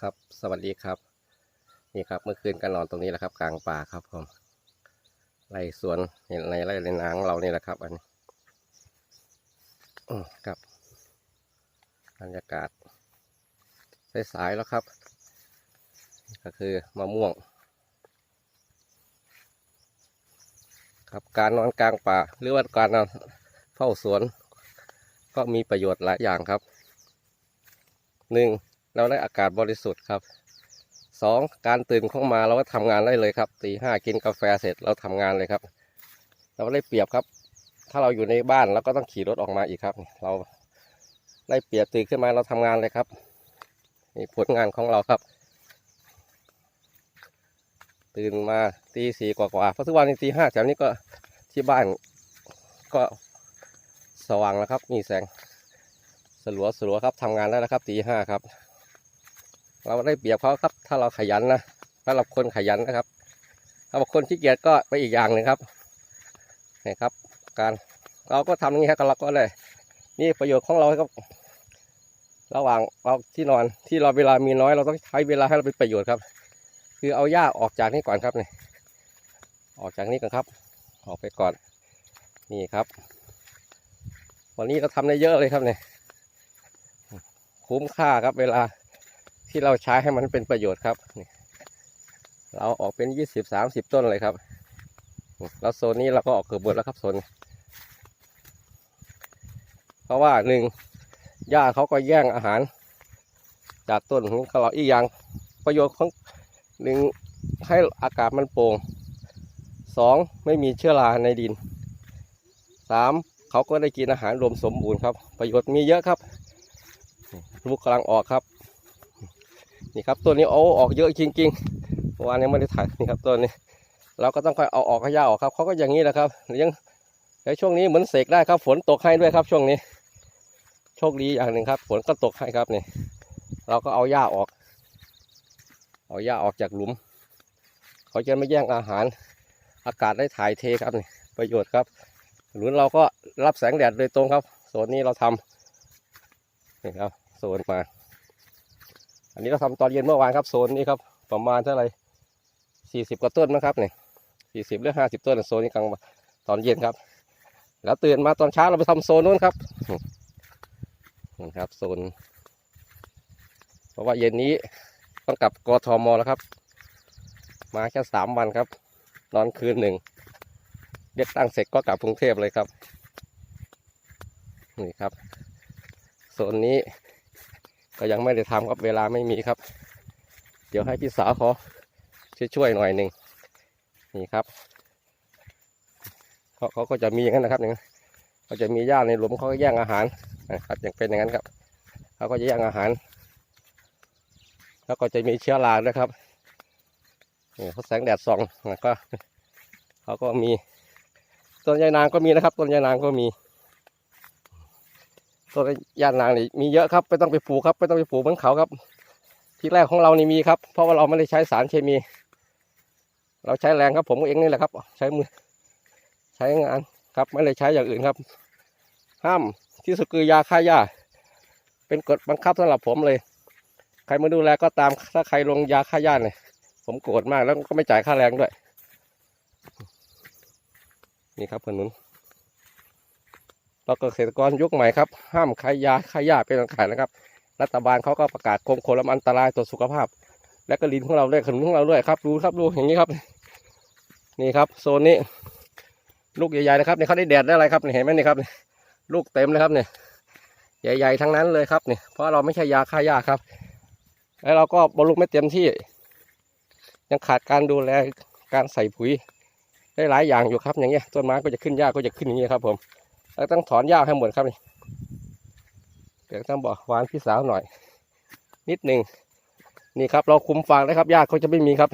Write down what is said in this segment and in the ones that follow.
ครับ สวัสดีครับ นี่ครับเมื่อคืนกันนอนตรงนี้แหละครับ กลางป่าครับผมไรสวนเห็นในไร่ในนางเรานี่แหละครับ อันนี้ครับบรรยากาศสายๆแล้วครับ ก็คือมะม่วง ครับการนอนกลางป่า หรือว่าการนอนเฝ้าสวน ก็มีประโยชน์หลายอย่างครับหนึ่ง เราได้อากาศบริสุทธิ์ครับสองการตื่นเข้ามาเราก็ทำงานได้เลยครับตีห้ากินกาแฟเสร็จเราทำงานเลยครับ เราได้เปรียบครับ ถ้าเราอยู่ในบ้านเราก็ต้องขี่รถออกมาอีกครับ เราได้เปรียบตื่นขึ้นมาเราทำงานเลยครับนี่ผลงานของเราครับ ตื่นมาตีสี่กว่าๆเพราะทุกวันนี้ตีห้าแถวนี้ก็ที่บ้านก็สว่างแล้วครับ มีแสงสลัวสลัวครับทำงานได้แล้วครับตีห้าครับ เราได้เปรียบเขาครับ ถ้าเราขยันนะถ้าเราคนขยันนะครับถ้าบางคนขี้เกียจก็ไปอีกอย่างหนึ่งครับนี่ครับ การเราก็ทำอย่างนี้ครับเราก็เลยนี่ประโยชน์ของเราครับ ระหว่างเราที่นอนที่เราเวลามีน้อย เราต้องใช้เวลาให้เราเป็นประโยชน์ครับ คือเอาหญ้าออกจากนี่ก่อนครับนี่ออกจากนี่ก่อนครับ ออกไปก่อนนี่ครับ วันนี้เราทำได้เยอะเลยครับเนี่ยคุ้มค่าครับเวลา ที่เราใช้ให้มันเป็นประโยชน์ครับเราออกเป็นยี่สิบสามสิบต้นเลยครับแล้วโซนนี้เราก็ออกเกือบหมดแล้วครับโซนเพราะว่าหนึ่งหญ้าเขาก็แย่งอาหาร จากต้นของเราอีกอย่างประโยชน์ของหนึ่งให้อากาศมันโปร่งสองไม่มีเชื้อราในดินสามเขาก็ได้กินอาหารรวมสมบูรณ์ครับ ประโยชน์มีเยอะครับลูกกำลังออกครับ นี่ครับตัวนี้เอาออกเยอะจริงๆเมื่อวานยังไม่ได้ถ่ายนี่ครับตัวนี้ เราก็ต้องค่อยเอาออกให้ยาออกครับเขาก็อย่างนี้แหละครับยังในช่วงนี้เหมือนเสกได้ครับ ฝนตกให้ด้วยครับ ช่วงนี้ โชคดีอย่างหนึ่งครับ ฝนก็ตกให้ครับนี่ เราก็เอาหญ้าออก เอาหญ้าออกจากหลุม เขาจะไม่แย่งอาหาร อากาศได้ถ่ายเทครับนี่ประโยชน์ครับหลุมเราก็รับแสงแดดโดยตรงครับโซนนี้เราทำนี่ครับโซนมา อันนี้เราทำตอนเย็นเมื่อวานครับโซนนี้ครับประมาณเท่าไหร่สี่สิบกว่าต้นนะครับเนี่ยสี่สิบหรือห้าสิบต้นโซนนี้กลางตอนเย็นครับ แล้วตื่นมาตอนเช้าเราไปทำโซนนู้นครับนี่ครับโซน เพราะว่าเย็นนี้ต้องกลับกทมแล้วครับ มาแค่สามวันครับ นอนคืนหนึ่งเรียกตั้งเสร็จก็กลับกรุงเทพเลยครับ นี่ครับโซนนี้ ก็ยังไม่ได้ทำครับเวลาไม่มีครับ เดี๋ยวให้พี่สาวเขาช่วยช่วยหน่อยหนึ่งนี่ครับเขาเขาก็จะมีอย่างนั้นนะครับอย่างเขาจะมีหญ้าในหลุมเขาก็แย่งอาหารนะครับอย่างเป็นอย่างนั้นครับเขาก็จะแย่งอาหาร แล้วก็จะมีเชื้อราด้วยครับนี่เขาแสงแดดส่องก็เขาก็มีต้นยานางก็มีนะครับ ต้นยานางก็มี ต้นยานางนี่มีเยอะครับไม่ต้องไปปลูกครับไม่ต้องไปปลูกเหมือนเขาครับ ที่แรกของเรานี่มีครับ เพราะว่าเราไม่ได้ใช้สารเคมี เราใช้แรงครับ ผมเองนี่แหละครับ ใช้มือ ใช้งานครับไม่ได้ใช้อย่างอื่นครับ ห้ามที่สุดคือยาฆ่าหญ้าเป็นกฎบังคับสำหรับผมเลย ใครมาดูแลก็ตามถ้าใครลงยาฆ่าหญ้าเนี่ยผมโกรธมากแล้วก็ไม่จ่ายค่าแรงด้วย นี่ครับขนุน เราเกษตรกรยุคใหม่ครับ ห้ามขายยาฆ่าหญ้าเป็นอันขาดนะครับ รัฐบาลเขาก็ประกาศคงโคลมอันตรายต่อสุขภาพ และก็ลิ้นของเราด้วยขนุนของเราด้วยครับดูครับดูอย่างนี้ครับ นี่ครับ โซนนี้ ลูกใหญ่ๆนะครับนี่เขาได้แดดได้อะไรครับนี่เห็นไหมนี่ครับ ลูกเต็มเลยครับเนี่ยใหญ่ ๆ ทั้งนั้นเลยครับเนี่ยเพราะเราไม่ใช่ยาฆ่าหญ้าครับ แล้วเราก็บำรุงไม่เต็มที่ ยังขาดการดูแลการใส่ปุ๋ยได้หลายอย่างอยู่ครับ อย่างเงี้ยต้นไม้ก็จะขึ้นหญ้าก็จะขึ้นอย่างเงี้ยครับผม แล้วต้องถอนหญ้าให้หมดครับนี่เดี๋ยวต้องบอกหวานพี่สาวหน่อย นิดหนึ่งนี่ครับ เราคุมฟางนะครับหญ้าก็จะไม่มีครับ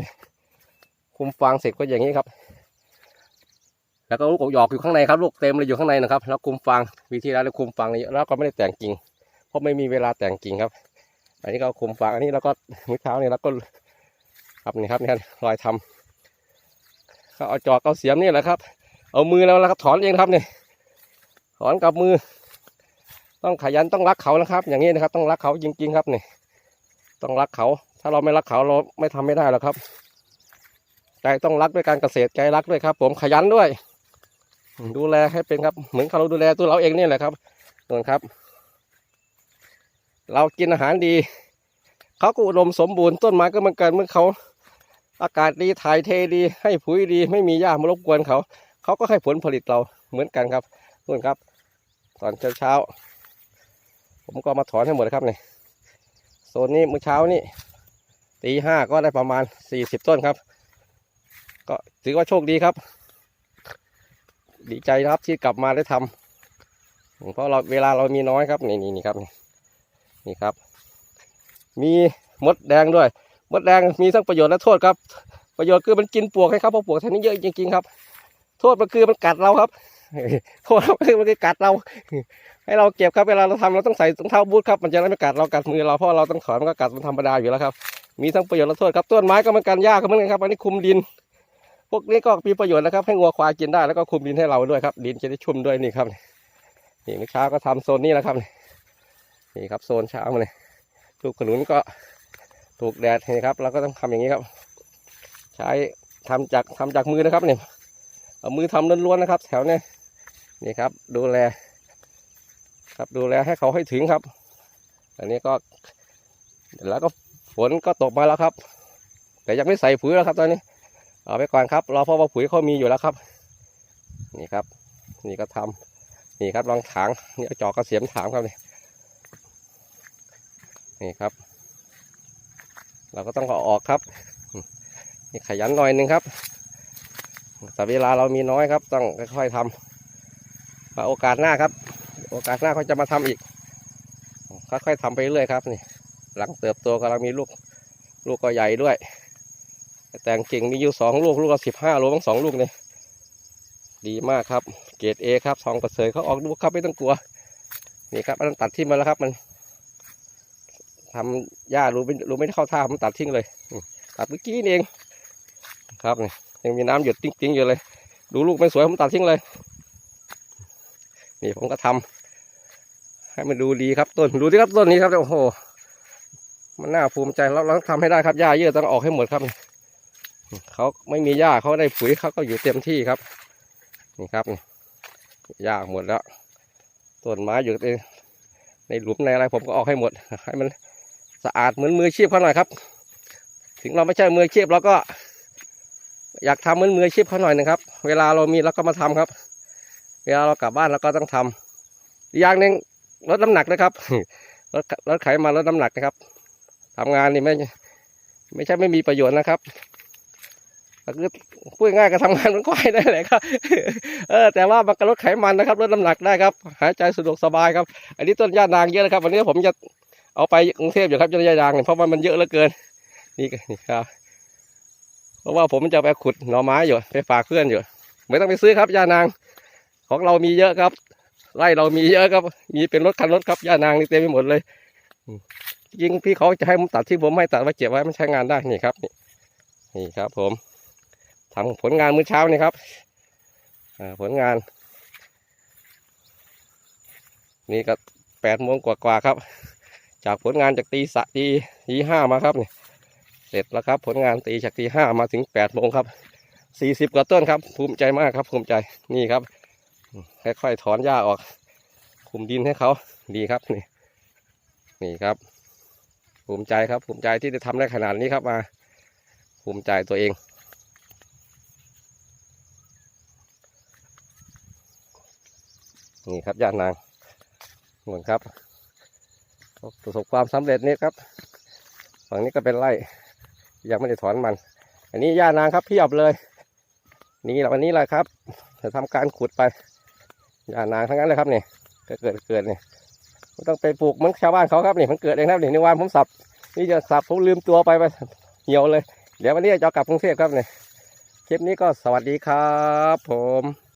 คุมฟางเสร็จก็อย่างนี้ครับ แล้วก็ลูกหยอกอยู่ข้างในครับลูกเต็มเลยอยู่ข้างในนะครับแล้วคุมฟางวิธีแล้วเราคุมฟางนี่แล้วก็ไม่ได้แต่งกิ่งเพราะไม่มีเวลาแต่งกิ่งครับ อันนี้ก็คุมฟางอันนี้เราก็มื้อเช้านี่เราก็ครับนี่ครับนี่รอยทำเขาเอาจอกเอาเสียมนี่แหละครับ เอามือเราแล้วก็ถอนเองครับเนี่ย ถอนกับมือ ต้องขยันต้องรักเขานะครับ อย่างนี้นะครับ ต้องรักเขาจริง ๆ ครับนี่ต้องรักเขา ถ้าเราไม่รักเขาเราไม่ทำไม่ได้หรอกครับใจต้องรักด้วยการเกษตรใจรักด้วยครับ ผมขยันด้วย ดูแลให้เป็นครับ เหมือนเราดูแลตัวเราเองนี่แหละครับนนครับ เรากินอาหารดีเขาก็อุดมสมบูรณ์ต้นไม้ก็เหมือนกันเมื่อเขาอากาศดีถ่ายเทดีให้ปุ๋ยดี ไม่มีหญ้ามารบกวนเขา เขาก็ให้ผลผลิตเราเหมือนกันครับนู่นครับ ตอนเช้าเช้าๆผมก็มาถอนให้หมดเลยครับนี่โซนนี้เมื่อเช้านี่ตีห้าก็ได้ประมาณสี่สิบต้นครับ ก็ถือว่าโชคดีครับ ดีใจนะครับที่กลับมาได้ทำเพราะเราเวลาเรามีน้อยครับนี่นี่นี่ครับนี่นี่ครับ มีมดแดงด้วย มดแดงมีทั้งประโยชน์และโทษครับ ประโยชน์คือมันกินปลวกให้ครับเพราะปลวกแถวนี้เยอะจริงๆครับ โทษมันคือมันกัดเราครับ โทษมันคือมันคือกัดเรา ให้เราเก็บครับเวลาเราทำเราต้องใส่รองเท้าบูทครับมันจะไม่กัดเรากัดมือเราเพราะเราต้องถอนมันก็กัดมันธรรมดาอยู่แล้วครับ มีทั้งประโยชน์และโทษครับต้นไม้ก็เหมือนกันหญ้าก็เหมือนกันครับอันนี้คุมดิน พวกนี้ก็มีประโยชน์นะครับ ให้งัวควายกินได้แล้วก็คุมดินให้เราด้วยครับ ดินจะได้ชุ่มด้วยนี่ครับนี่เมื่อเช้าก็ทำโซนนี้แล้วครับนี่ครับโซนเช้ามาเลยลูกขนุนก็ถูกแดดนี่ครับ เราก็ต้องทำอย่างนี้ครับ ใช้ทำจากทำจากมือนะครับเนี่ยเอามือทำล้วนๆนะครับ แถวเนี้ย นี่ครับ ดูแล ครับดูแลให้เขาให้ถึงครับ อันนี้ก็แล้วก็ฝนก็ตกมาแล้วครับ แต่ยังไม่ใส่ปุ๋ยแล้วครับ ตอนนี้ เอาไปก่อนครับรอเพราะว่าปุ๋ยเขามีอยู่แล้วครับ นี่ครับ นี่ก็ทำนี่ครับลองถางนี่จอกกระเสียมถางครับนี่นี่ครับ เราก็ต้องเอาออกครับนี่ขยันหน่อยหนึ่งครับแต่เวลาเรามีน้อยครับ ต้องค่อยๆทำมา โอกาสหน้าครับ โอกาสหน้าเขาจะมาทำอีก ค่อยๆทำไปเรื่อยครับนี่หลังเติบโตกำลังมีลูกลูกก็ใหญ่ด้วย แต่งกิ่งมีอยู่สองลูกลูกละสิบห้าโลทั้งสองลูกเนี่ยดีมากครับ เกรดเอครับทองประเสริฐเขาออกดูครับไม่ต้องกลัวนี่ครับมันตัดทิ้งมาแล้วครับมันทำหญ้ารู้ไม่รู้ไม่ได้เข้าท่ามันตัดทิ้งเลยตัดเมื่อกี้เอง ครับนี่ยังมีน้ำหยดติ้งๆอยู่เลย ดูลูกไม่สวยผมตัดทิ้งเลย นี่ผมก็ทำให้มันดูดีครับต้นดูที่ครับต้นนี้ครับโอ้โห มันน่าภูมิใจเราเราต้องทำให้ได้ครับหญ้าเยอะต้องออกให้หมดครับเขาไม่มีหญ้าเขาได้ปุ๋ยเขาก็อยู่เต็มที่ครับ นี่ครับนี่หญ้าหมดแล้วต้นไม้อยู่ในในหลุมในอะไรผมก็ออกให้หมด ให้มันสะอาดเหมือนมืออาชีพเขาหน่อยครับ ถึงเราไม่ใช่มืออาชีพเราก็อยากทำเหมือนมืออาชีพเขาหน่อยนึงครับ เวลาเรามีเราก็มาทำครับ เวลาเรากลับบ้านเราก็ต้องทำอีกอย่างหนึ่งลดน้ำหนักนะครับลดลดไขมันลดน้ำหนักนะครับทำงานนี่ไม่ไม่ใช่ไม่มีประโยชน์นะครับก็คือพูดง่ายก็ทำงานมันควายได้แหละครับเออแต่ว่ามันก็ลดไขมันนะครับลดน้ำหนักได้ครับ หายใจสะดวกสบายครับ อันนี้ต้นย่านางเยอะนะครับ วันนี้ผมจะเอาไปกรุงเทพอยู่ครับต้นย่านางเนี่ยเพราะว่ามันเยอะเหลือเกิน นี่นี่ครับ เพราะว่าผมจะไปขุดหน่อไม้อยู่ไปฝากเพื่อนอยู่ ไม่ต้องไปซื้อครับย่านาง ของเรามีเยอะครับไร่เรามีเยอะครับ มีเป็นรถคันรถครับย่านางนี่เต็มไปหมดเลยยิงพี่เขาจะให้ผมตัดที่ผมไม่ตัดไว้เก็บไว้มันใช้งานได้นี่ครับนี่นี่ครับ ผมทำผลงานมื้อเช้านี่ครับอผลงาน นี่ก็แปดโมงกว่าๆครับ จากผลงานจากตีสะตีตีห้ามาครับนี่เสร็จแล้วครับ ผลงานตีจากตีห้ามาถึงแปดโมงครับสี่สิบกว่าต้นครับ ภูมิใจมากครับ ภูมิใจนี่ครับ ค่อยๆถอนหญ้าออก คุมดินให้เขาดีครับนี่นี่ครับ ภูมิใจครับภูมิใจที่ได้ทำได้ขนาดนี้ครับมา ภูมิใจตัวเอง นี่ครับย่านางเหมือนครับประสบความสำเร็จนี่ครับฝั่งนี้ก็เป็นไร่ยังไม่ได้ถอนมัน อันนี้ย่านางครับเพียบเลย นี่แหละวันนี้แหละครับจะทำการขุดไป ย่านางทั้งนั้นเลยครับนี่ก็เกิดเกิดนี่ไม่ต้องไปปลูกเหมือนชาวบ้านเขาครับนี่มันเกิดเองนะครับนี่ในวันผมสับนี่จะสับผมลืมตัวไปไปเหี่ยวเลย เดี๋ยววันนี้จะกลับกรุงเทพครับเนี่ยคลิปนี้ก็สวัสดีครับ ผม